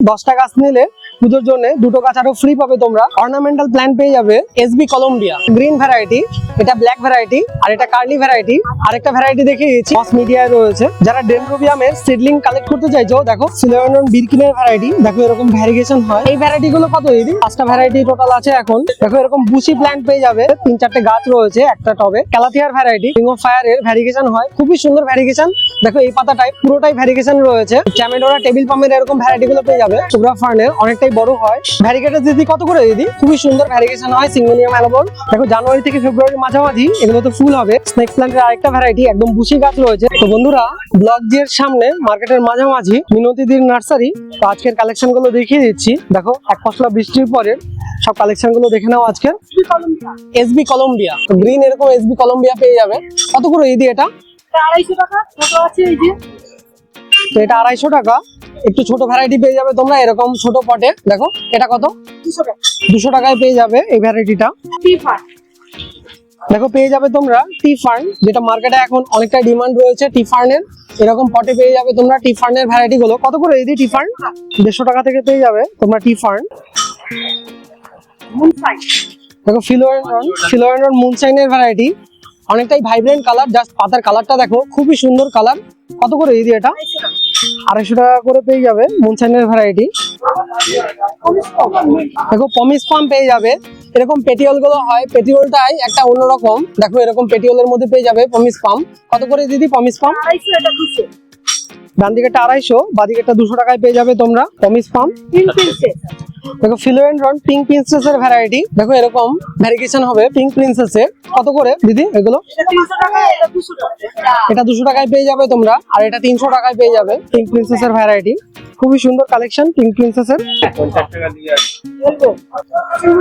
দশটা গাছ নিলে পুজোর জন্য দুটো গাছ আরও ফ্রি পাবে তোমরা। অর্নামেন্টাল প্ল্যান্ট পেয়ে যাবে S B Colombia green variety এটা ব্ল্যাক ভ্যারাইটি আর এটা কার্লি ভ্যারাইটি আর একটা ভ্যারাইটি দেখিয়ে দিচ্ছি মাস মিডিয়ায় রয়েছে। যারা ডেনড্রোবিয়ামের সিডলিং কালেক্ট করতে চাইছো, দেখো সিলোয়নন বিরকিনের ভ্যারাইটি দেখো এরকম ভ্যারিগেশন হয়। এই ভ্যারাইটি গুলো কত দিদি? পাঁচটা ভ্যারাইটি টোটাল আছে এখন। দেখো এরকম বুশি প্ল্যান্ট পেয়ে যাবে। তিন চারটে গাছ রয়েছে, একটা টবে। ক্যালাথিয়ার ভ্যারাইটি রিং অফ ফায়ার এর ভ্যারিগেশন হয়। খুবই সুন্দর ভ্যারিগেশন দেখো এই পাতাটাই পুরোটাই ভ্যারিগেশন রয়েছে। চ্যামেডোরা টেবিল পামের এরকম ভ্যারাইটি গুলো পেয়ে যাবে। সুগ্রা ফার্নের অনেকটাই বড় হয়। ভ্যারিগেটের দিদি কত করে দিদি? খুবই সুন্দর ভ্যারিগেশন হয় সিঙ্গোনিয়াম অ্যালোবন দেখো, জানুয়ারি থেকে ফেব্রুয়ারির মাঝামাঝি, এগুলো তো ফুল হবে। স্নেক প্ল্যান্টের আরেকটা ভ্যারাইটি একদম বুশি গাছ রয়েছে। তো বন্ধুরা ব্লক এর সামনে মার্কেটের মাঝামাঝি মিনতিদির নার্সারি তো আজকের কালেকশনগুলো দেখিয়ে দিচ্ছি। দেখো, এক ফসলা বৃষ্টির পরে সব কালেকশনগুলো দেখে নাও আজকে। এসবি কলম্বিয়া গ্রিন এরকম এসবি কলম্বিয়া পেয়ে যাবে। কত করে দিদি এটা? আড়াইশো টাকা, ছোট আছে এই যে। তো এটা আড়াইশো টাকা। একটু ছোট ভ্যারাইটি পেয়ে যাবে তোমরা এরকম ছোট পটে দেখো এটা কত? দুশো টাকায় পেয়ে যাবে এই ভ্যারাইটিটা দেখো পেয়ে যাবে তোমরা টি ফার্ন যেটা মার্কেটে এখন অনেকটা ডিমান্ড রয়েছে টি ফার্নের এরকম পটে পেয়ে যাবে তোমরা টি ফার্নের ভ্যারাইটি গুলো। কত করে দিদি টি ফার্ন দেড়শো টাকা থেকে পেয়ে যাবে তোমরা টি ফার্ন দেখো ফিলোয়েন্ডন ফিলোয়েন্ডন মুনসাইনের ভ্যারাইটি অনেকটাই ভাইব্রেন্ট কালার জাস্ট পাতার কালারটা দেখো খুবই সুন্দর কালার কত করে দিদি এটা? আড়াইশো টাকা করে পেয়ে যাবে মুনসাইনের ভ্যারাইটি দেখো পমিস পাম পেয়ে যাবে। এরকম পেটিওলগুলো হয় পেটিওলটাই একটা অন্যরকম। দেখো, এরকম পেটিওলের মধ্যে পেয়ে যাবে পমিস পাম কত করে দিদি পমিস পাম ডান দিকেরটা আড়াইশো বাদিকেরটা দুশো টাকায় পেয়ে যাবে তোমরা পমিস পাম। তিন পিসে দেখো ফিলোয়েন্ড্রন পিঙ্ক প্রিন্সেসের ভ্যারাইটি দেখো এরকম ভ্যারিগেশন হবে পিঙ্ক প্রিন্সেসের কত করে দিদি এগুলো? এটা দুশো টাকায় পেয়ে যাবে তোমরা আর এটা তিনশো টাকায় পেয়ে যাবে পিঙ্ক প্রিন্সেসের ভ্যারাইটি খুবই সুন্দর কালেকশন পিঙ্ক প্রিন্সেসের বলব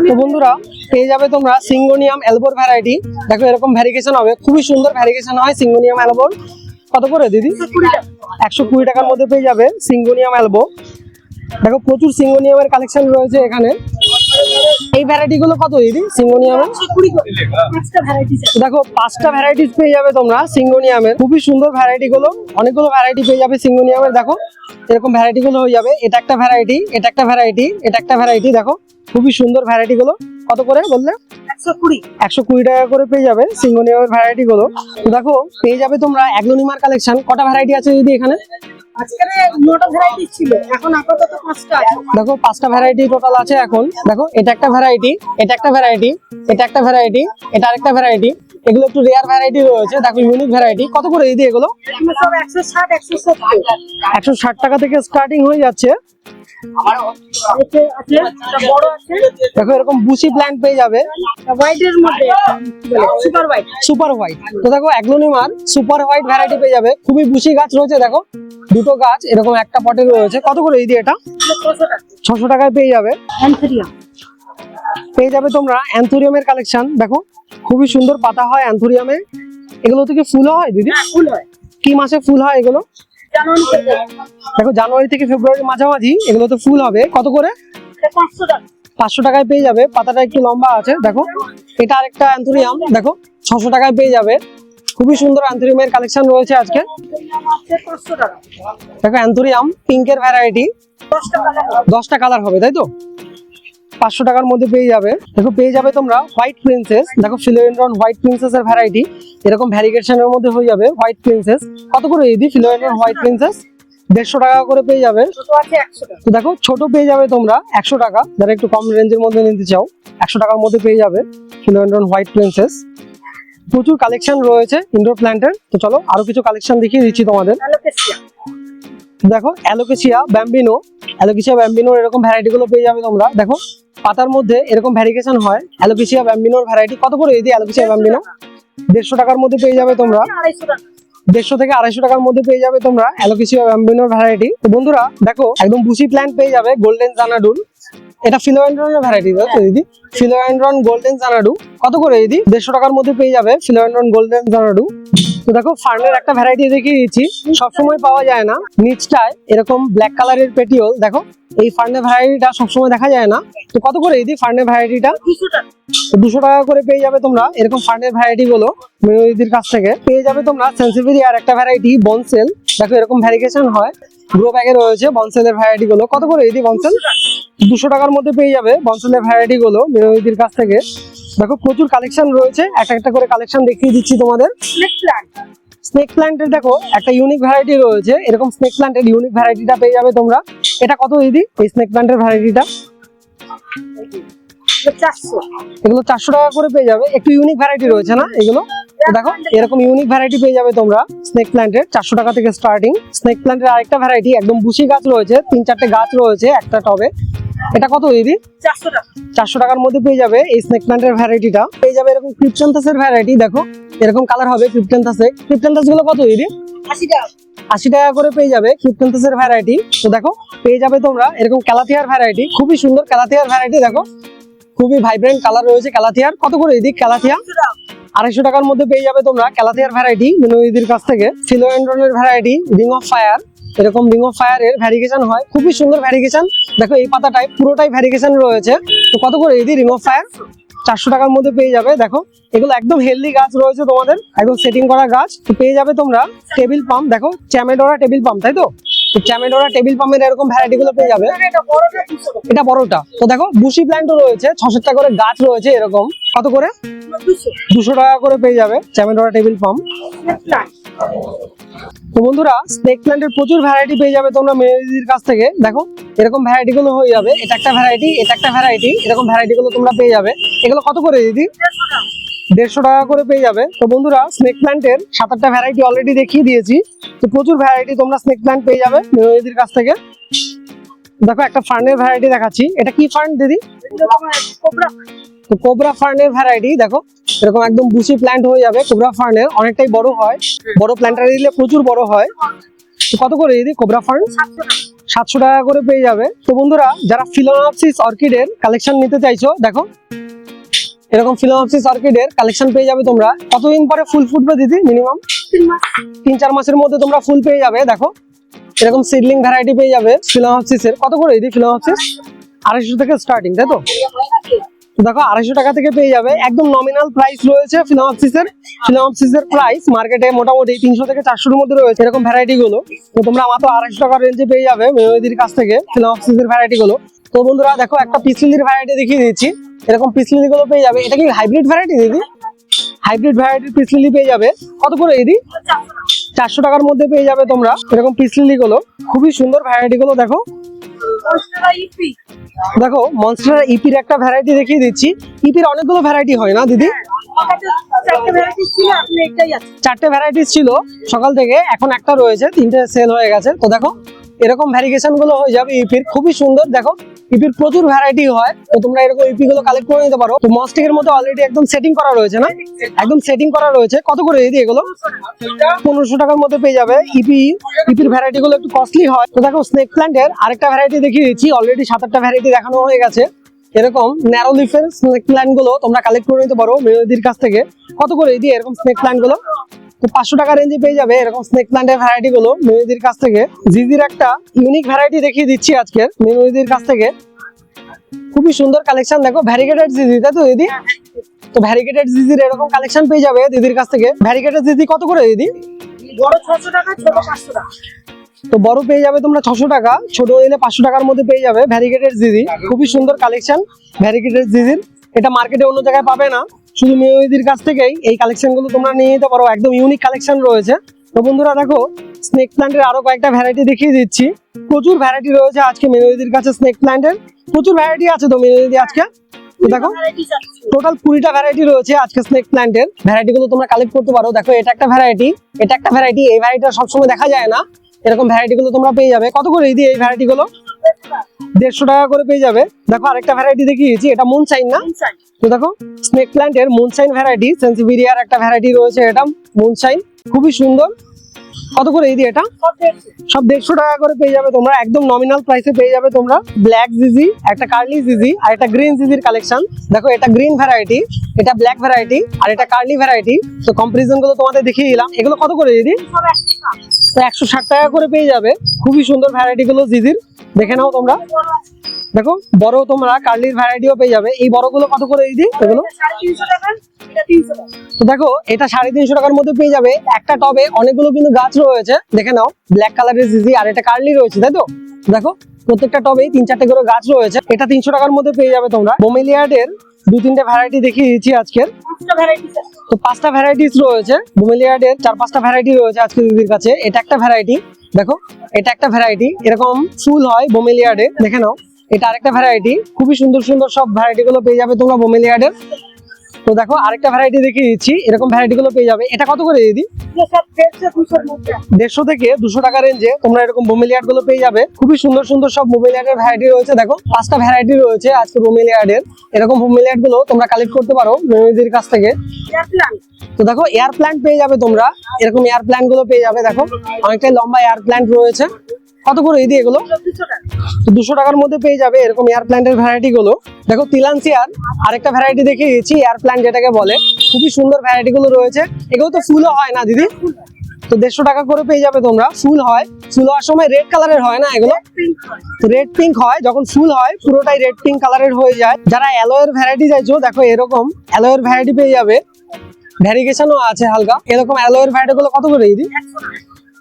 তো বন্ধুরা পেয়ে যাবে তোমরা সিঙ্গোনিয়াম এলবোর ভ্যারাইটি দেখো এরকম ভ্যারিগেশন হবে খুবই সুন্দর ভ্যারিগেশন হয় সিঙ্গোনিয়াম এলবোর কত করে দিদি? একশো কুড়ি টাকার মধ্যে পেয়ে যাবে সিঙ্গোনিয়াম অ্যালবো। দেখো প্রচুর সিঙ্গোনিয়ামের কালেকশন রয়েছে এখানে। এই ভ্যারাইটি গুলো কত দিদি সিঙ্গোনিয়ামের দেখো পাঁচটা ভ্যারাইটিস পেয়ে যাবে তোমরা সিঙ্গোনিয়ামের খুবই সুন্দর ভ্যারাইটি গুলো অনেকগুলো ভ্যারাইটি পেয়ে যাবে সিঙ্গোনিয়ামের দেখো। এরকম ভ্যারাইটি গুলো হয়ে যাবে। এটা একটা ভ্যারাইটি এটা একটা ভ্যারাইটি এটা একটা ভ্যারাইটি দেখো। খুবই সুন্দর ভ্যারাইটি গুলো কত করে বললে? একশো কুড়ি। একশো কুড়ি টাকা করে পেয়ে যাবে সিঙ্গোনিয়ামের ভ্যারাইটি গুলো। দেখো পেয়ে যাবে তোমরা অ্যাগ্লোনিমার কালেকশন কটা ভ্যারাইটি আছে দিদি এখানে? দেখো পাঁচটা ভ্যারাইটি টোটাল আছে এখন। দেখো এটা একটা ভ্যারাইটি এটা একটা ভ্যারাইটি এটা একটা ভ্যারাইটি এটা আরেকটা ভ্যারাইটি এগুলো একটু রেয়ার ভ্যারাইটি রয়েছে দেখো ইউনিক ভ্যারাইটি কত করে দিদি এগুলো? এগুলো একশো ষাট একশো ষাট টাকা থেকে স্টার্টিং হয়ে যাচ্ছে। আছে দেখো এরকম বুসি প্ল্যান্ট পেয়ে যাবে। হোয়াইটের মধ্যে সুপার হোয়াইট সুপার হোয়াইট তো দেখো অ্যাগ্লোনিমার সুপার হোয়াইট ভ্যারাইটি পেয়ে যাবে। খুবই বুসি গাছ রয়েছে দেখো। দুটো গাছ এরকম একটা পটে রয়েছে। কত করে দিদি এটা? ছশো টাকায় পেয়ে যাবে। পেয়ে যাবে তোমরা অ্যান্থোরিয়ামের কালেকশন দেখো খুবই সুন্দর পাতা হয় অ্যান্থোরিয়ামে এগুলো থেকে ফুল হয় দিদি? হ্যাঁ ফুল হয়। কি মাসে ফুল হয় এগুলো? দেখো জানুয়ারি থেকে ফেব্রুয়ারি মাঝামাঝি এগুলো তো ফুল হবে। কত করে? পাঁচশো টাকায় পেয়ে যাবে। পাতাটা একটু লম্বা আছে দেখো। এটা আরেকটা অ্যান্থোরিয়াম দেখো। ছশো টাকায় পেয়ে যাবে। খুবই সুন্দর অ্যান্থোরিয়ামের কালেকশন রয়েছে আজকে। দেখো অ্যান্থোরিয়াম পিঙ্কের ভ্যারাইটি দশটা কালার হবে তাই তো? পাঁচশো টাকার মধ্যে পেয়ে যাবে। দেখো পেয়ে যাবে তোমরা হোয়াইট প্রিন্সেস দেখো ফিলোয়েন্ড্রন হোয়াইট প্রিন্সেস এর ভ্যারাইটি এরকম ভ্যারিগেশনের মধ্যে হয়ে যাবে হোয়াইট প্রিন্সেস কত করে দিদি? ফিলোয়েন্ড্রন হোয়াইট প্রিন্সেস দেড়শো টাকা করে পেয়ে যাবে। তো দেখো ছোট পেয়ে যাবে তোমরা একশো টাকা। যারা একটু কম রেঞ্জের মধ্যে নিতে চাও একশো টাকার মধ্যে পেয়ে যাবে ফিলোয়েন্ড্রন হোয়াইট প্রিন্সেস প্রচুর কালেকশন রয়েছে ইনডোর প্ল্যান্টের তো চলো আরও কিছু কালেকশন দেখিয়ে দিচ্ছি তোমাদের। দেখো অ্যালোকেসিয়া ব্যাম্বিনো অ্যালোকেসিয়া ব্যাম্বিনোর এরকম ভ্যারাইটি গুলো পেয়ে যাবে তোমরা। দেখো পাতার মধ্যে এরকম ভ্যারিকেশন হয়। অ্যালোপিসিয়া ব্যাম্বিনোর ভ্যারাইটি কত করে এই যে ব্যাম্বিনো দেড়শো টাকার মধ্যে পেয়ে যাবে তোমরা। দেড়শো থেকে আড়াইশো টাকার মধ্যে পেয়ে যাবে তোমরা অ্যালোপিসিয়া ব্যাম্বিনোর ভ্যারাইটি তো বন্ধুরা, দেখো, একদম বুসি প্ল্যান্ট পেয়ে যাবে গোল্ডেন জানাডুল এটা ফিলোয়েন্ড্রনের ভ্যারাইটি তাই তো দিদি। ফিলোয়েন্ড্রন গোল্ডেন জানাডু কত করে দিদি? দেড়শো টাকার মধ্যে পেয়ে যাবে ফিলোয়েন্ড্রন গোল্ডেন জানাডু তো দেখো ফার্নের একটা ভ্যারাইটি দেখিয়ে দিচ্ছি। সবসময় পাওয়া যায় না। নিচটায় এরকম ব্ল্যাক কালারের পেটিওল দেখো। এই ফার্নের ভ্যারাইটিটা সবসময় দেখা যায় না। তো কত করে দিদি ফার্নে ভ্যারাইটিটা দুশো টাকা। করে পেয়ে যাবে তোমরা। এরকম ফার্নের ভ্যারাইটি গুলো মেনুদিদির কাছ থেকে। পেয়ে যাবে তোমরা সেন্সিভিরি আর একটা ভ্যারাইটি বনসেল দেখো এরকম ভ্যারিগেশন হয়। গ্রো ব্যাগে রয়েছে বনসেলের ভ্যারাইটি গুলো। কত করে দিদি বনসেল? দুশো টাকার মধ্যে পেয়ে যাবে বনসেলের ভ্যারাইটি গুলো মিনদির কাছ থেকে। দেখো প্রচুর কালেকশন রয়েছে। একটা একটা করে কালেকশন দেখিয়ে দিচ্ছি তোমাদের। স্নেক প্ল্যান্টের দেখো একটা ইউনিক ভ্যারাইটি রয়েছে। এরকম স্নেক প্ল্যান্টের ইউনিক ভ্যারাইটিটা পেয়ে যাবে তোমরা। এটা কত দিদি এই স্নেক প্ল্যান্টের ভ্যারাইটিটা চারশো। এগুলো চারশো টাকা করে পেয়ে যাবে। একটু ইউনিক ভ্যারাইটি রয়েছে না এগুলো? দেখো এরকম ইউনিক ভ্যারাইটি পেয়ে যাবে তোমরা স্নেক প্ল্যান্টের চারশো টাকা থেকে স্টার্টিং স্নেক প্ল্যান্টের আরেকটা ভ্যারাইটি একদম বুশি গাছ রয়েছে তিন চারটে গাছ রয়েছে একটা টবে। এটা কত দিদি চারশো টাকা। চারশো টাকার মধ্যে পেয়ে যাবে এই স্নেক প্ল্যান্টের ভ্যারাইটিটা পেয়ে যাবে এরকম ক্রিপ্টেন্থাসের ভ্যারাইটি দেখো এরকম কালার হবে ক্রিপ্টেন্থাসে ক্রিপ্টেন্থাসগুলো কত দিদি আশি টাকা। আশি টাকা করে পেয়ে যাবে ক্রিপ্টেন্থাসের ভ্যারাইটি তো দেখো পেয়ে যাবে তোমরা এরকম ক্যালাথিয়ার ভ্যারাইটি খুবই সুন্দর ক্যালাথিয়ার ভ্যারাইটি দেখো। খুবই ভাইব্রেন্ট কালার রয়েছে ক্যালাথিয়ার কত করে দিদি ক্যালাথিয়া আড়াইশো টাকার মধ্যে পেয়ে যাবে তোমরা ক্যালাথিয়ার ভ্যারাইটি মিনোদিদির কাছ থেকে। ফিলোএন্ড্রনের ভ্যারাইটি রিং অফ ফায়ার এরকম রিং অফ ফায়ার এর ভ্যারিগেশন হয়। খুবই সুন্দর ভ্যারিগেশন দেখো এই পাতাটায় পুরোটাই ভ্যারিগেশন রয়েছে। তো কত করে দিদি রিং অফ ফায়ার চারশো টাকার মধ্যে পেয়ে যাবে। দেখো, এগুলো একদম হেলদি গাছ রয়েছে তোমাদের। একদম সেটিং করা গাছ। তো পেয়ে যাবে তোমরা টেবিল পাম্প দেখো চ্যামেডোরা টেবিল পাম্প তাই তো? চ্যামেডোরা টেবিল পাম্পের এরকম ভ্যারাইটি গুলো পেয়ে যাবে। এটা বড়টা এটা বড়টা তো দেখো বুশি প্ল্যান্টও রয়েছে। ছশো টাকা করে গাছ রয়েছে এরকম। কত করে? দুশো টাকা করে পেয়ে যাবে চ্যামেডোরা টেবিল পাম্প তো বন্ধুরা স্নেক প্ল্যান্টের প্রচুর ভ্যারাইটি পেয়ে যাবে তোমরা মেয়েদির কাছ থেকে। দেখো, এরকম ভ্যারাইটি গুলো হয়ে যাবে। এটা একটা ভ্যারাইটি এটা একটা ভ্যারাইটি এরকম ভ্যারাইটি গুলো তোমরা পেয়ে যাবে। এগুলো কত করে দিদি? দেড়শো টাকা করে পেয়ে যাবে। তো বন্ধুরা স্নেক প্ল্যান্টের সাত আটটা ভ্যারাইটি অলরেডি দেখিয়ে দিয়েছি। তো প্রচুর ভ্যারাইটি তোমরা স্নেক প্ল্যান্ট পেয়ে যাবে মেয়েদির কাছ থেকে। দেখো, একটা ফার্নের ভ্যারাইটি দেখাচ্ছি। এটা কি ফার্ন দিদি? তো কোবরা ফার্নের ভ্যারাইটি দেখো এরকম একদম বুশি প্ল্যান্ট হয়ে যাবে কোবরা ফার্নের অনেকটাই বড় হয়। বড় প্ল্যান্টারে দিলে প্রচুর বড় হয়। তো কত করে দিদি কোবরা ফার্ন? সাতশো টাকা করে পেয়ে যাবে। তো বন্ধুরা যারা ফিলোনপসিস অর্কিডের কালেকশন নিতে চাইছো দেখো এরকম ফিলোনপসিস অর্কিডের কালেকশন পেয়ে যাবে তোমরা। কতদিন পরে ফুল ফুটবে দিদি মিনিমাম তিন চার মাসের মধ্যে তোমরা ফুল পেয়ে যাবে দেখো। এরকম সিডলিং ভ্যারাইটি পেয়ে যাবে ফিলোনপসিস এর। কত করে দিদি ফিলোনপসিস আড়াইশো থেকে স্টার্টিং তাই তো? দেখো, আড়াইশো টাকা থেকে পেয়ে যাবে। একদম নমিনাল প্রাইস রয়েছে ফিলোমপসিসের ফিলোমপসিসের প্রাইস মার্কেটে মোটামুটি তিনশো থেকে চারশোর মধ্যে রয়েছে এরকম ভ্যারাইটি গুলো। তো তোমরা মাত্র আড়াইশো টাকার রেঞ্জে পেয়ে যাবে মেয়েদির কাছ থেকে ফিলোমপসিসের ভ্যারাইটি গুলো। তো বন্ধুরা, দেখো, একটা পিসলিলির ভ্যারাইটি দেখিয়ে দিচ্ছি। এরকম পিসলিলি গুলো পেয়ে যাবে। এটা কি হাইব্রিড ভ্যারাইটি দিদি? হাইব্রিড ভ্যারাইটির পিসলিলি পেয়ে যাবে। কত করে দিদি? চারশো টাকার মধ্যে পেয়ে যাবে তোমরা। এরকম পিসলিলি গুলো। খুবই সুন্দর ভ্যারাইটি গুলো, দেখো। দেখো মনস্টার ইপির একটা ভ্যারাইটি দেখিয়ে দিচ্ছি। ইপির অনেকগুলো ভ্যারাইটি হয় না, দিদি? চারটে ভ্যারাইটিস ছিল। সকাল থেকে এখন একটা রয়েছে, তিনটে সেল হয়ে গেছে। তো দেখো এরকম ভ্যারিগেশনগুলো হয়ে যাবে ইপির খুবই সুন্দর। দেখো ইপির প্রচুর ভ্যারাইটি হয়। তো তোমরা এরকম ইপি গুলো কালেক্ট করে নিতে পারো। তো মস্টিক এর মধ্যে অলরেডি একদম সেটিং করা রয়েছে না? একদম সেটিং করা রয়েছে। কত করে দিদি এগুলো? পনেরোশো টাকার মধ্যে পেয়ে যাবে ইপি ইপির ভ্যারাইটি গুলো একটু কস্টলি হয়। তো দেখো স্নেক প্ল্যান্ট প্ল্যান্টের আরেকটা ভ্যারাইটি দেখিয়ে দিচ্ছি। অলরেডি সাত আটটা ভ্যারাইটি দেখানো হয়ে গেছে। এরকম ন্যারো লিফের স্নেক প্ল্যান্টগুলো তোমরা কালেক্ট করে নিতে পারো। মেয়েদির কাছ থেকে। কত করে দিদি এরকম স্নেক প্ল্যান্টগুলো? তো পাঁচশো টাকা রেঞ্জে পেয়ে যাবে এরকম স্নেক প্ল্যান্টের ভ্যারাইটি গুলো মেয়েদির কাছ থেকে। জিজির একটা ইউনিক ভ্যারাইটি দেখিয়ে দিচ্ছি আজকে মেয়েদির কাছ থেকে। খুবই সুন্দর কালেকশন দেখো ভ্যারিগেটেড জিজি তাই তো দিদি? তো ভ্যারিগেটেড জিজির এরকম কালেকশন পেয়ে যাবে দিদির কাছ থেকে। ভ্যারিগেটেড জিজি কত করে দিদি? বড় ছশো টাকা ছোট পাঁচশো টাকা। তো বড় পেয়ে যাবে তোমরা ছশো টাকা ছোট এলে পাঁচশো টাকার মধ্যে পেয়ে যাবে ভ্যারিগেটেড জিজি খুবই সুন্দর কালেকশন ভ্যারিগেটেড জিজির এটা মার্কেটে অন্য জায়গায় পাবে না। শুধু মেয়েদির কাছ থেকেই এই কালেকশনগুলো তোমরা নিয়ে নিতে পারো। একদম ইউনিক কালেকশন রয়েছে। তো বন্ধুরা দেখো স্নেক প্ল্যান্টের আরও কয়েকটা ভ্যারাইটি দেখিয়ে দিচ্ছি। প্রচুর ভ্যারাইটি রয়েছে আজকে মেনুদির কাছে স্নেক প্ল্যান্টের প্রচুর ভ্যারাইটি আছে তো মেনুদি আজকে? দেখো টোটাল কুড়িটা ভ্যারাইটি রয়েছে আজকে স্নেক প্ল্যান্টের ভ্যারাইটি গুলো তোমরা কালেক্ট করতে পারো। দেখো এটা একটা ভ্যারাইটি এটা একটা ভ্যারাইটি এই ভ্যারাইটিটা সবসময় দেখা যায় না। এরকম ভ্যারাইটি গুলো তোমরা পেয়ে যাবে। কত করে দিদি এই ভ্যারাইটি গুলো? দেড়শো টাকা করে পেয়ে যাবে। দেখো আরেকটা ভ্যারাইটি দেখিয়েছি এটা মুন সাইন না তো দেখো স্নেক প্ল্যান্টের মুনশাইন ভ্যারাইটি সেন্সিভিরিয়ার একটা ভ্যারাইটি রয়েছে এটা মুনশাইন খুবই সুন্দর। কত করে দিদি এটা? সব দেড়শো টাকা করে পেয়ে যাবে তোমরা, একদম নমিনাল প্রাইসে পেয়ে যাবে তোমরা। ব্ল্যাক জিজি একটা কার্লি জিজি আর একটা গ্রিন জিজির কালেকশন দেখো, এটা গ্রিন ভ্যারাইটি এটা ব্ল্যাক ভ্যারাইটি আর এটা কার্লি ভ্যারাইটি তো কম্পারিজনগুলো তোমাদের দেখিয়ে দিলাম। এগুলো কত করে দিদি? তো একশো ষাট টাকা করে পেয়ে যাবে। খুবই সুন্দর ভ্যারাইটি গুলো জিজির দেখে নাও তোমরা। দেখো বড় তোমরা কার্লির ভ্যারাইটিও পেয়ে যাবে। এই বড়গুলো কত করে দিদি? এগুলো? তো দেখো এটা সাড়ে তিনশো টাকার মধ্যে পেয়ে যাবে। একটা টবে অনেকগুলো কিন্তু গাছ রয়েছে। দেখে নাও ব্ল্যাক কালারের জিজি আর এটা কার্লি রয়েছে তাই তো? দেখো প্রত্যেকটা টবে তিন চারটে করে গাছ রয়েছে। এটা তিনশো টাকার মধ্যে পেয়ে যাবে তোমরা। বোমেলিয়ার্ডের দু তিনটে ভ্যারাইটি দেখিয়ে দিচ্ছি আজকের। তো পাঁচটা ভ্যারাইটিস রয়েছে। বুমেলিয়ার্ডের চার পাঁচটা ভ্যারাইটি রয়েছে আজকে দিদির কাছে। এটা একটা ভ্যারাইটি দেখো এটা একটা ভ্যারাইটি এরকম ফুল হয় বোমেলিয়ার্ডে দেখে নাও। এটা আরেকটা ভ্যারাইটি খুবই সুন্দর সুন্দর সব ভ্যারাইটি গুলো পেয়ে যাবে তোমরা বোমেলিয়ার্ডের তো দেখো, আরেকটা ভ্যারাইটি দেখিয়ে দিচ্ছি। এরকম ভ্যারাইটি গুলো পেয়ে যাবে। এটা কত করে দিদি? দেড়শো থেকে দুশো টাকা রেঞ্জে তোমরা এরকম বোমেলিয়ার্ডগুলো পেয়ে যাবে। খুবই সুন্দর সুন্দর সব বোমেলিয়ার্ডের ভ্যারাইটি রয়েছে। দেখো, পাঁচটা ভ্যারাইটি রয়েছে আজকে বোমেলিয়ার্ডের এরকম বোমেলিয়ার্ডগুলো তোমরা কালেক্ট করতে পারো মেমিদির কাছ থেকে। তো দেখো এয়ার প্ল্যান্ট পেয়ে যাবে তোমরা। এরকম এয়ার প্ল্যান্টগুলো পেয়ে যাবে। দেখো, অনেকটাই লম্বা এয়ার প্ল্যান্ট রয়েছে। কত করে দিদি এগুলো? দুশো টাকার মধ্যে পেয়ে যাবে এরকম এয়ার প্ল্যান্টের ভ্যারাইটি গুলো। দেখো তিলানসিয়ার আরেকটা ভ্যারাইটি দেখিয়ে দিচ্ছি এয়ার প্ল্যান্ট যেটাকে বলে। খুবই সুন্দর ভ্যারাইটি গুলো রয়েছে। এগুলো তো ফুলও হয় না দিদি? তো দেড়শো টাকা করে পেয়ে যাবে তোমরা ফুল হয়। ফুল হওয়ার সময় রেড কালারের হয় না এগুলো? রেড পিঙ্ক হয়। যখন ফুল হয় পুরোটাই রেড পিঙ্ক কালারের হয়ে যায়। যারা অ্যালোয়ের ভ্যারাইটি চাইছো দেখো এরকম অ্যালোয়ের ভ্যারাইটি পেয়ে যাবে। ভ্যারিগেশনও আছে হালকা। এরকম অ্যালোয়ের ভ্যারাইটি গুলো কত করে দিদি?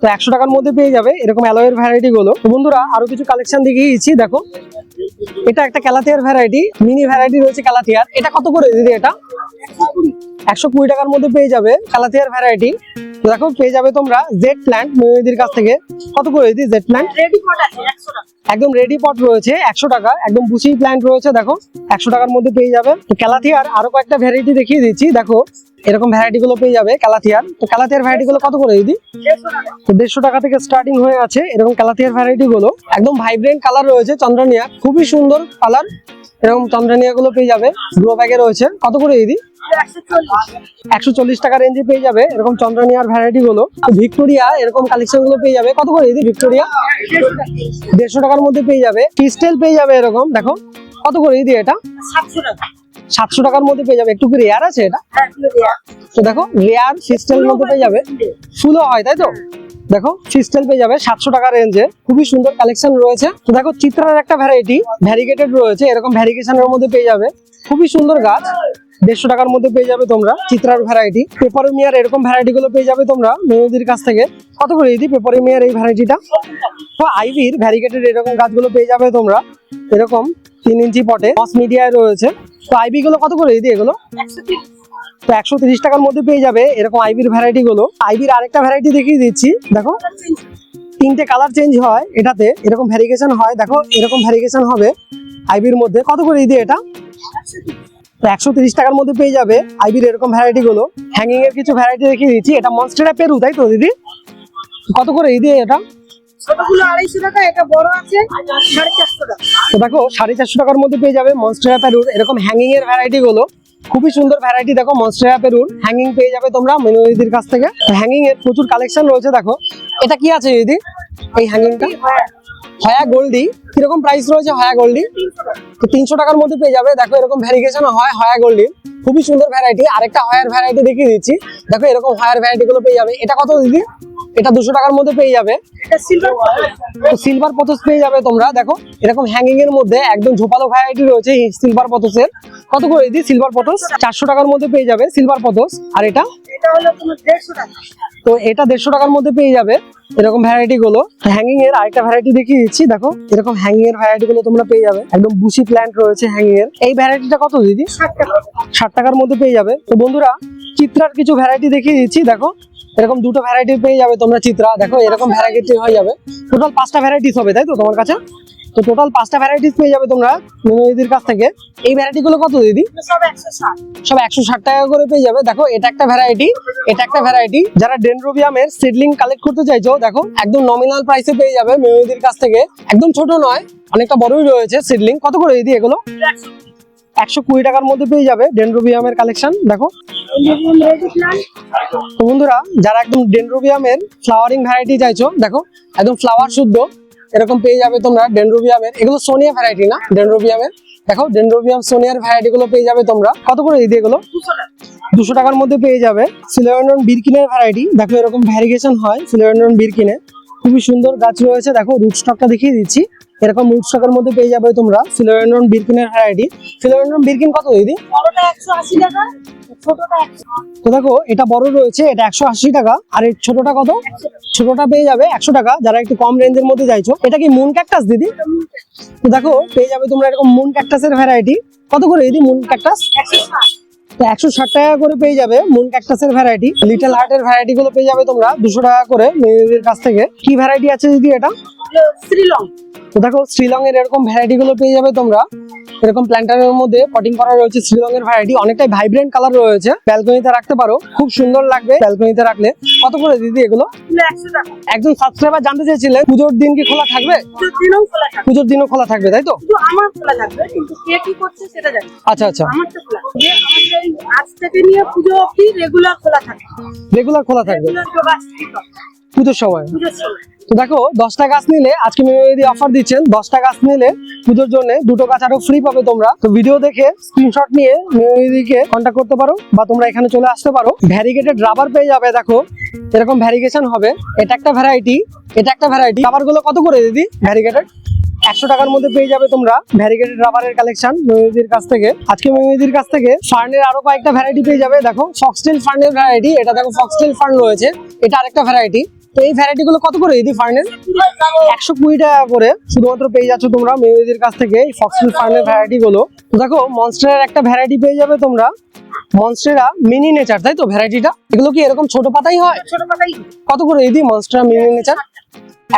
তো একশো টাকার মধ্যে পেয়ে যাবে, এরকম অ্যালোয়ের ভ্যারাইটি গুলো। বন্ধুরা, আরও কিছু কালেকশন দেখিয়েছি দেখো। এটা একটা ক্যালাথিয়ার ভ্যারাইটি মিনি ভ্যারাইটি রয়েছে ক্যালাথিয়ার। এটা কত করে দিদি এটা? একশো কুড়ি টাকার মধ্যে পেয়ে যাবে কালাথিয়ার ভ্যারাইটি দেখো পেয়ে যাবে তোমরা জেড প্ল্যান্ট মেয়েদির কাছ থেকে। কত করে দিদি জেড প্ল্যান্ট রেডি পট আছে একশো টাকা। একদম রেডি পট রয়েছে একশো টাকা। একদম বুসি প্ল্যান্ট রয়েছে দেখো একশো টাকার মধ্যে পেয়ে যাবে। ক্যালাথিয়ার আরও কয়েকটা ভ্যারাইটি দেখিয়ে দিচ্ছি দেখো এরকম ভ্যারাইটি গুলো পেয়ে যাবে ক্যালাথিয়ার তো ক্যালাথিয়ার ভ্যারাইটি গুলো কত করে দিদি? দেড়শো টাকা। থেকে স্টার্টিং হয়ে আছে এরকম ক্যালাথিয়ার ভ্যারাইটি গুলো। একদম ভাইব্রেন্ট কালার রয়েছে চন্দ্রানিয়া। খুবই সুন্দর কালার এরকম চন্দ্রানিয়া গুলো পেয়ে যাবে। গ্রো ব্যাগে রয়েছে। কত করে দিদি? একশো চল্লিশ টাকা রেঞ্জে পেয়ে যাবে। এরকম চন্দ্রানিয়ার ভ্যারাইটি গুলো। ভিক্টোরিয়া এরকম কালেকশনগুলো পেয়ে যাবে। কত করে ভিক্টোরিয়া? দেড়শো টাকার মধ্যে পেয়ে যাবে। ক্রিস্টেল পেয়ে যাবে এরকম, দেখো। কত করে দিদি এটা? সাতশো টাকা সাতশো টাকার মধ্যে পেয়ে যাবে। একটু কি রেয়ার আছে এটা? তো দেখো রেয়ার ক্রিস্টেল মধ্যে পেয়ে যাবে। ফুলও হয়, তাই তো? দেখো ক্রিস্টাল পেয়ে যাবে সাতশো টাকা রেঞ্জে খুবই সুন্দর কালেকশন রয়েছে। তো দেখো, চিত্রার একটা ভ্যারাইটি ভ্যারিগেটেড রয়েছে। এরকম ভ্যারিগেশনের মধ্যে পেয়ে যাবে। খুবই সুন্দর গাছ। দেড়শো টাকার মধ্যে পেয়ে যাবে তোমরা চিত্রার ভ্যারাইটি পেপারমিয়ার এরকম ভ্যারাইটি গুলো পেয়ে যাবে তোমরা মেয়েদের কাছ থেকে। কত করে দিদি পেপারমিয়ার এই ভ্যারাইটিটা তো আইভির ভ্যারিগেটেড এরকম গাছগুলো পেয়ে যাবে তোমরা। এরকম তিন ইঞ্চি পটে মাস মিডিয়ায় রয়েছে। তো আইভি গুলো কত করে দিদি এগুলো? তো একশো তিরিশ টাকার মধ্যে পেয়ে যাবে এরকম আইবির ভ্যারাইটি গুলো। আইবির আরেকটা ভ্যারাইটি দেখিয়ে দিচ্ছি, দেখো। তিনটে কালার চেঞ্জ হয় এটাতে, এরকম ভ্যারিগেশন হয়। দেখো, এরকম ভ্যারিগেশন হবে আইবির মধ্যে। কত করে দিদি এটা? তো একশো তিরিশ টাকার মধ্যে পেয়ে যাবে। আইবির এরকম ভ্যারাইটি গুলো। হ্যাঙ্গিং এর কিছু ভ্যারাইটি দেখিয়ে দিচ্ছি। এটা মনস্টেরা পেরু তাই তো দিদি? কত করে দিদি এটা? ছোটগুলো আড়াইশো টাকা এটা বড় আছে সাড়ে চারশো টাকা। তো দেখো সাড়ে চারশো টাকার মধ্যে পেয়ে যাবে মনস্টেরা পেরুর এরকম হ্যাঙ্গিং এর ভ্যারাইটি গুলো। খুবই সুন্দর ভ্যারাইটি দেখো মনস্টেরা পেরুর হ্যাঙ্গিং পেয়ে যাবে তোমরা মেনুদিদির কাছ থেকে। হ্যাঙ্গিং এর প্রচুর কালেকশন রয়েছে দেখো। এটা কি আছে দিদি? এই হ্যাঙ্গিংটা হয়া। গোল্ডি কীরকম প্রাইস রয়েছে হয়া গোল্ডি তো তিনশো টাকার মধ্যে পেয়ে যাবে। দেখো এরকম ভ্যারিগেশন হয় হয়া গোল্ডি খুবই সুন্দর ভ্যারাইটি আরেকটা হয়ার ভ্যারাইটি দেখিয়ে দিচ্ছি। দেখো এরকম হয়ার ভ্যারাইটি গুলো পেয়ে যাবে। এটা কত দিদি? এটা দুশো টাকার মধ্যে পেয়ে যাবে। সিলভার তো সিলভার পথস পেয়ে যাবে তোমরা। দেখো এরকম হ্যাঙ্গিং এর মধ্যে একদম ঝোপালো ভ্যারাইটি রয়েছে সিলভার পথসের কত করে দিদি সিলভার পথস চারশো টাকার মধ্যে পেয়ে যাবে সিলভার পথস আর এটা? এটা হলো তোমার দেড়শো টাকা। তো এটা দেড়শো টাকার মধ্যে পেয়ে যাবে। এরকম ভ্যারাইটি গুলো। হ্যাঙ্গিং এর আরেকটা ভ্যারাইটি দেখিয়ে দিচ্ছি দেখো। এরকম হ্যাঙ্গিং এর ভ্যারাইটি গুলো তোমরা পেয়ে যাবে। একদম বুসি প্ল্যান্ট রয়েছে হ্যাঙ্গিং এর। এই ভ্যারাইটিটা কত দিদি? ষাট টাকা। ষাট টাকার মধ্যে পেয়ে যাবে। তো বন্ধুরা চিত্রার কিছু ভ্যারাইটি দেখিয়ে দিচ্ছি দেখো। এরকম দুটো ভ্যারাইটি পেয়ে যাবে তোমরা চিত্রা। দেখো এরকম ভ্যারাইটি হয়ে যাবে। টোটাল পাঁচটা ভ্যারাইটিস হবে তাই তো তোমার কাছে? তো টোটাল পাঁচটা ভ্যারাইটিস পেয়ে যাবে তোমরা দিদির কাছ থেকে। এই ভ্যারাইটি গুলো কত দিদি? সব একশো ষাট। টাকা করে পেয়ে যাবে। দেখো এটা একটা ভ্যারাইটি এটা একটা ভ্যারাইটি যারা ডেনড্রোবিয়ামের সিডলিং কালেক্ট করতে চাইছো দেখো একদম নমিনাল প্রাইসে পেয়ে যাবে মেমোদির কাছ থেকে। একদম ছোট নয় অনেকটা বড়ই রয়েছে সিডলিং কত করে দিদি এগুলো? একশো কুড়ি টাকার মধ্যে পেয়ে যাবে ডেনড্রোবিয়ামের কালেকশন দেখো। তো বন্ধুরা যারা একদম ডেনড্রোবিয়ামের ফ্লাওয়ারিং ভ্যারাইটি চাইছো দেখো একদম ফ্লাওয়ার শুদ্ধ এরকম পেয়ে যাবে তোমরা ডেনড্রোবিয়ামের এগুলো সোনিয়া ভ্যারাইটি না ডেনড্রোবিয়ামের দেখো ডেনড্রোবিয়াম সোনিয়ার ভ্যারাইটি গুলো পেয়ে যাবে তোমরা। কত করে দিদি এগুলো? দুশো টাকার মধ্যে পেয়ে যাবে। সিলেভেন্ডন বিরকিনের ভ্যারাইটি দেখো এরকম ভ্যারিগেশন হয় সিলেভেন্ডন বিরকিনে খুবই সুন্দর গাছ রয়েছে। দেখো রুট স্টকটা দেখিয়ে দিচ্ছি। এরকম উৎসকের মধ্যে পেয়ে যাবে তোমরা ফিলোরেন্ড্রন বিরকিনের ভ্যারাইটি ফিলোরেন্ড্রন বিরকিন কত দিদি? বড়টা একশো আশি টাকা ছোটটা একশো। তো দেখো এটা বড় রয়েছে এটা একশো আশি টাকা আর এই ছোটটা কত? ছোটটা পেয়ে যাবে একশো টাকা যারা একটু কম রেঞ্জের মধ্যে চাইছো। এটা কি মুন ক্যাকটাস দিদি? তো দেখো পেয়ে যাবে তোমরা এরকম মুন ক্যাকটাসের ভ্যারাইটি কত করে দিদি মুন ক্যাকটাস একশো ষাট। তো একশো ষাট টাকা করে পেয়ে যাবে মুন ক্যাকটাসের ভ্যারাইটি লিটল হার্টের ভ্যারাইটি গুলো পেয়ে যাবে তোমরা দুশো টাকা করে। মেয়েদের কাছ থেকে। কি ভ্যারাইটি আছে দিদি এটা? শ্রীলং তো দেখো শ্রীলং এর এরকম ভ্যারাইটি গুলো পেয়ে যাবে তোমরা। এরকম প্ল্যান্টারের মধ্যে পটিং করা রয়েছে শ্রীলং এর ভ্যারাইটি অনেকটাই ভাইব্রেন্ট কালার রয়েছে। ব্যালকনিতে রাখতে পারো। খুব সুন্দর লাগবে ব্যালকনিতে রাখলে। কত করে দিদি এগুলো? একজন সাবস্ক্রাইবার জানতে চেয়েছিলেন পুজোর দিন কি খোলা থাকবে? পুজোর দিনেও খোলা থাকবে। থাকবে তাই তো? আমার খোলা থাকবে কিন্তু কে কি করছে সেটা জানি আচ্ছা আচ্ছা। আমার তো খোলা আজ থেকে নিয়ে পুজো অব্দি রেগুলার খোলা থাকে রেগুলার খোলা থাকবে। পুজোর সময়। তো দেখো দশটা গাছ নিলে আজকে মেমোরি অফার দিচ্ছেন দশটা গাছ নিলে পুজোর জন্য দুটো গাছ আরও ফ্রি পাবে তোমরা। তো ভিডিও দেখে স্ক্রিনশট নিয়ে মেমোরিকে কন্ট্যাক্ট করতে পারো বা তোমরা এখানে চলে আসতে পারো। ভ্যারিগেটেড রাবার পেয়ে যাবে দেখো। এরকম ভ্যারিগেশন হবে। এটা একটা ভ্যারাইটি এটা একটা ভ্যারাইটি রাবারগুলো কত করে দিদি? ভ্যারিগেটেড একশো টাকার মধ্যে পেয়ে যাবে তোমরা ভ্যারিগেটেড রাবারের কালেকশন মেমোরির কাছ থেকে। আজকে মেমোরির কাছ থেকে ফার্নের আরও কয়েকটা ভ্যারাইটি পেয়ে যাবে। দেখো ফক্সটেল ফার্নের ভ্যারাইটি এটা দেখো ফক্সটেল ফার্ন রয়েছে। এটা আরেকটা ভ্যারাইটি তো এই ভ্যারাইটি গুলো কত করে দিদি ফার্নের একশো কুড়ি টাকা করে। শুধুমাত্র পেয়ে যাচ্ছ তোমরা মেয়েদের কাছ থেকে এই ফক্সটেল ফার্মের ভ্যারাইটি গুলো। দেখো মনস্টারের একটা ভ্যারাইটি পেয়ে যাবে তোমরা। মনস্টেরা মিনি নেচার তাই তো ভ্যারাইটিটা এগুলো কি এরকম ছোট পাতাই হয়? ছোট পাতাই। কত করে দিদি মনস্টেরা মিনি নেচার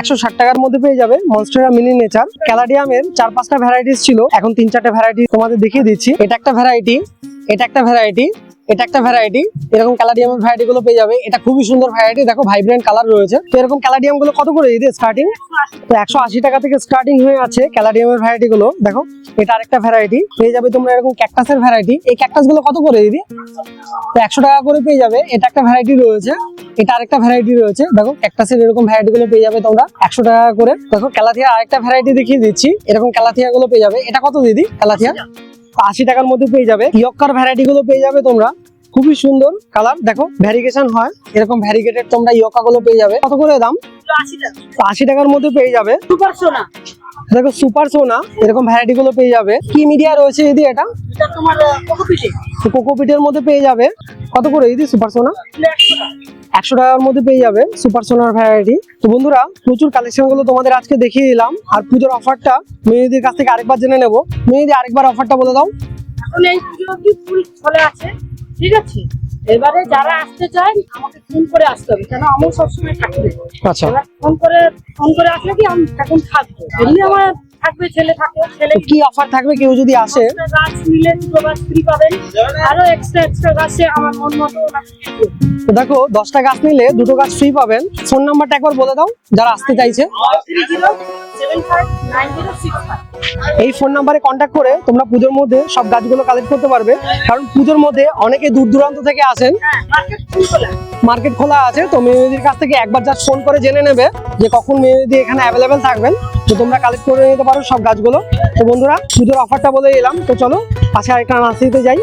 একশো ষাট টাকার মধ্যে পেয়ে যাবে মনস্টেরা মিনি নেচার ক্যালাডিয়ামের চার পাঁচটা ভ্যারাইটিস ছিল। এখন তিন চারটে ভ্যারাইটি তোমাদের দেখিয়ে দিচ্ছি। এটা একটা ভ্যারাইটি এটা একটা ভ্যারাইটি এটা একটা ভ্যারাইটি এরকম ক্যালাডিয়ামের ভ্যারাইটি গুলো পেয়ে যাবে। এটা খুবই সুন্দর ভ্যারাইটি দেখো ভাইব্রেন্ট কালার রয়েছে। তো এরকম ক্যালাডিয়ামগুলো কত করে দিদি স্টার্টিং তো একশো আশি টাকা থেকে স্টার্টিং হয়ে আছে ক্যালাডিয়ামের ভ্যারাইটি গুলো। দেখো, এটা আরেকটা ভ্যারাইটি পেয়ে যাবে তোমরা এরকম ক্যাকটাসের ভ্যারাইটি এই ক্যাকটাসগুলো কত করে দিদি? তো একশো টাকা করে পেয়ে যাবে। এটা একটা ভ্যারাইটি রয়েছে। এটা আরেকটা ভ্যারাইটি রয়েছে। দেখো ক্যাকটাসের এরকম ভ্যারাইটি গুলো পেয়ে যাবে তোমরা। একশো টাকা করে। দেখো ক্যালাথিয়া আরেকটা ভ্যারাইটি দেখিয়ে দিচ্ছি। এরকম ক্যালাথিয়া গুলো পেয়ে যাবে। এটা কত দিদি? ক্যালাথিয়া আশি টাকার মধ্যে পেয়ে যাবে। ইয়ক্কার ভ্যারাইটি গুলো পেয়ে যাবে তোমরা। খুবই সুন্দর কালার দেখো ভ্যারিগেশন হয়। এরকম ভ্যারিগেটেড তোমরা ইয়কা গুলো পেয়ে যাবে। কত করে দাম? আশি টাকা। আশি টাকার মধ্যে পেয়ে যাবে। সুপার সোনা। দেখো সুপার সোনা, এরকম ভ্যারাইটি গুলো পেয়ে যাবে। কি মিডিয়া রয়েছে দিদি এটা? কোকোপিটের মধ্যে পেয়ে যাবে। কত করে দিদি সুপার সোনা? একশো টাকার মধ্যে পেয়ে যাবে সুপার সোনার ভ্যারাইটি তো বন্ধুরা, প্রচুর কালেকশনগুলো তোমাদের আজকে দেখিয়ে দিলাম। আর পুজোর অফারটা মেয়েদের কাছ থেকে আরেকবার জেনে নেব। মেয়েদি আরেকবার অফারটা বলে দাও। এখন এই পুজো ফুল চলে আছে? ঠিক আছে? এবারে যারা আসতে চায় আমাকে ফোন করে আসতে হবে। কেন? আমার সবসময় থাকবে আচ্ছা। ফোন করে ফোন করে আসলে কি আমি এখন থাকব? এমনি আমার থাকবে ছেলে থাকে ছেলে। কি অফার থাকবে? কেউ যদি আসে। গাছ নিলে দুটো গাছ ফ্রি পাবেন। আরও এক্সট্রা এক্সট্রা গাছে আমার মন মতো। তো দেখো দশটা গাছ নিলে দুটো গাছ ফ্রি পাবেন। ফোন নাম্বারটা একবার বলে দাও যারা আসতে চাইছে। ফাইভ এই ফোন নাম্বারে কন্ট্যাক্ট করে তোমরা পুজোর মধ্যে সব গাছগুলো কালেক্ট করতে পারবে। কারণ পুজোর মধ্যে অনেকে দূর দূরান্ত থেকে আসেন। হ্যাঁ মার্কেট খোলা আছে তো মেয়েদের কাছ থেকে একবার জাস্ট ফোন করে জেনে নেবে যে কখন মেয়েদি এখানে অ্যাভেলেবেল থাকবেন। তো তোমরা কালেক্ট করে নিতে পারো সব গাছগুলো। তো বন্ধুরা, পুজোর অফারটা বলে এলাম। তো চলো, পাশে আরেকটা নার্সারিতে যাই।